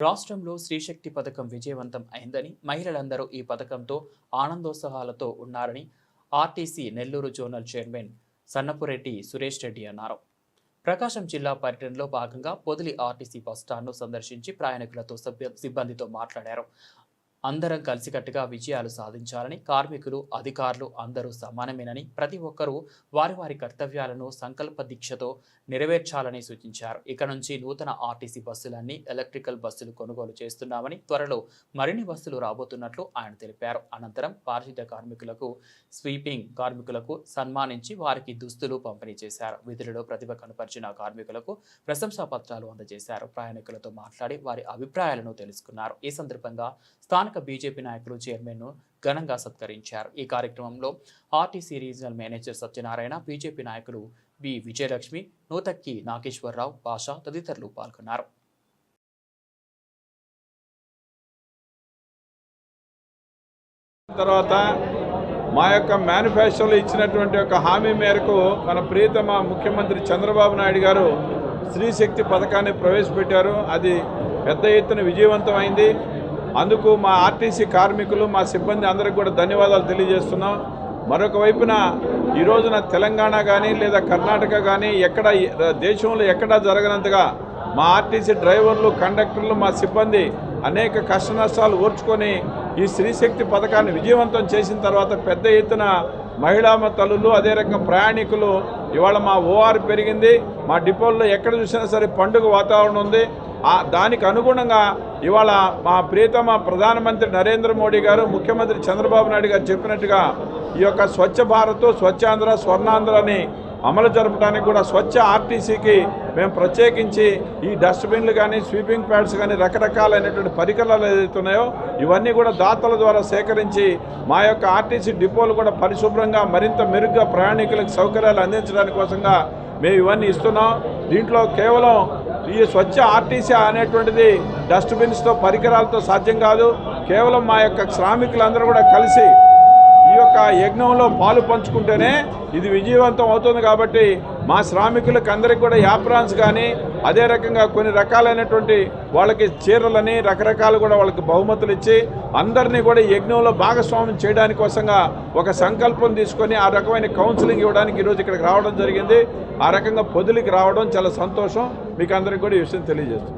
రాష్ట్రంలో స్త్రీశక్తి పథకం విజయవంతం అయిందని మహిళలందరూ ఈ పథకంతో ఆనందోత్సాహాలతో ఉన్నారని RTC Nellore zonal chairman Sannapureddy Suresh Reddy అన్నారు. ప్రకాశం జిల్లా పర్యటనలో భాగంగా పొదిలి ఆర్టీసీ బస్టాండ్ను సందర్శించి ప్రయాణికులతో సభ్య సిబ్బందితో మాట్లాడారు. అందరం కలిసికట్టుగా విజయాలు సాధించాలని కార్మికులు అధికారులు అందరూ సమానమేనని ప్రతి ఒక్కరూ వారి వారి కర్తవ్యాలను సంకల్ప దీక్షతో నెరవేర్చాలని సూచించారు. ఇక నుంచి నూతన ఆర్టీసీ బస్సులన్నీ ఎలక్ట్రికల్ బస్సులు కొనుగోలు చేస్తున్నామని త్వరలో మరిన్ని బస్సులు రాబోతున్నట్లు ఆయన తెలిపారు. అనంతరం పారిశుద్ధ కార్మికులకు స్వీపింగ్ కార్మికులకు సన్మానించి వారికి దుస్తులు పంపిణీ చేశారు. విధులలో ప్రతిభ కనపరిచిన కార్మికులకు ప్రశంసా పత్రాలు అందజేశారు. ప్రయాణికులతో మాట్లాడి వారి అభిప్రాయాలను తెలుసుకున్నారు. ఈ సందర్భంగా స్థానిక బీజేపీ నాయకులు చైర్మన్ను ఘనంగా సత్కరించారు. ఈ కార్యక్రమంలో RTC regional manager Satyanarayana BJP నాయకులు బి. విజయలక్ష్మి నూతక్కి నాగేశ్వరరావు పాషా తదితరులు పాల్గొన్నారు. తర్వాత మా యొక్క మేనిఫెస్టోలో ఇచ్చినటువంటి ఒక హామీ మేరకు మన ప్రియతమ ముఖ్యమంత్రి చంద్రబాబు నాయుడు గారు స్త్రీశక్తి పథకాన్ని ప్రవేశపెట్టారు. అది పెద్ద ఎత్తున విజయవంతమైంది. అందుకు మా ఆర్టీసీ కార్మికులు మా సిబ్బంది అందరికి కూడా ధన్యవాదాలు తెలియజేస్తున్నాం. మరొక వైపున ఈ రోజున తెలంగాణ కానీ లేదా కర్ణాటక కానీ ఎక్కడ దేశంలో ఎక్కడా జరగనంతగా మా ఆర్టీసీ డ్రైవర్లు కండక్టర్లు మా సిబ్బంది అనేక కష్ట నష్టాలు ఓర్చుకొని ఈ స్త్రీశక్తి పథకాన్ని విజయవంతం చేసిన తర్వాత పెద్ద ఎత్తున మహిళా తల్లులు అదే రకంగా ప్రయాణికులు ఇవాళ మా ఓఆర్ పెరిగింది. మా డిపోల్లో ఎక్కడ చూసినా సరే పండుగ వాతావరణం ఉంది. దానికి అనుగుణంగా ఇవాళ మా ప్రియతమ ప్రధానమంత్రి నరేంద్ర మోడీ గారు ముఖ్యమంత్రి చంద్రబాబు నాయుడు గారు చెప్పినట్టుగా ఈ యొక్క స్వచ్ఛ భారత్ స్వచ్ఛాంధ్ర స్వర్ణాంధ్రని అమలు జరపడానికి కూడా స్వచ్ఛ ఆర్టీసీకి మేము ప్రత్యేకించి ఈ డస్ట్బిన్లు కానీ స్వీపింగ్ ప్యాడ్స్ కానీ రకరకాలైనటువంటి పరికరాలు ఏదైతే ఉన్నాయో ఇవన్నీ కూడా దాతల ద్వారా సేకరించి మా యొక్క ఆర్టీసీ డిపోలు కూడా పరిశుభ్రంగా మరింత మెరుగ్గా ప్రయాణికులకు సౌకర్యాలు అందించడానికి కోసంగా మేము ఇవన్నీ ఇస్తున్నాం. దీంట్లో కేవలం ఈ స్వచ్ఛ ఆర్టీసీ అనేటువంటిది డస్ట్బిన్స్తో పరికరాలతో సాధ్యం కాదు. కేవలం మా యొక్క శ్రామికులందరూ కూడా కలిసి ఈ యొక్క యజ్ఞంలో పాలు పంచుకుంటేనే ఇది విజయవంతం అవుతుంది కాబట్టి మా శ్రామికులకు అందరికి కూడా యాప్రాన్స్ కానీ అదే రకంగా కొన్ని రకాలైనటువంటి వాళ్ళకి చీరలని రకరకాలు కూడా వాళ్ళకి బహుమతులు ఇచ్చి అందరినీ కూడా యజ్ఞంలో భాగస్వామ్యం చేయడానికి కోసంగా ఒక సంకల్పం తీసుకొని ఆ రకమైన కౌన్సిలింగ్ ఇవ్వడానికి ఈరోజు ఇక్కడికి రావడం జరిగింది. ఆ రకంగా పొదులికి రావడం చాలా సంతోషం. మీకు అందరికీ కూడా ఈ విషయం తెలియజేస్తుంది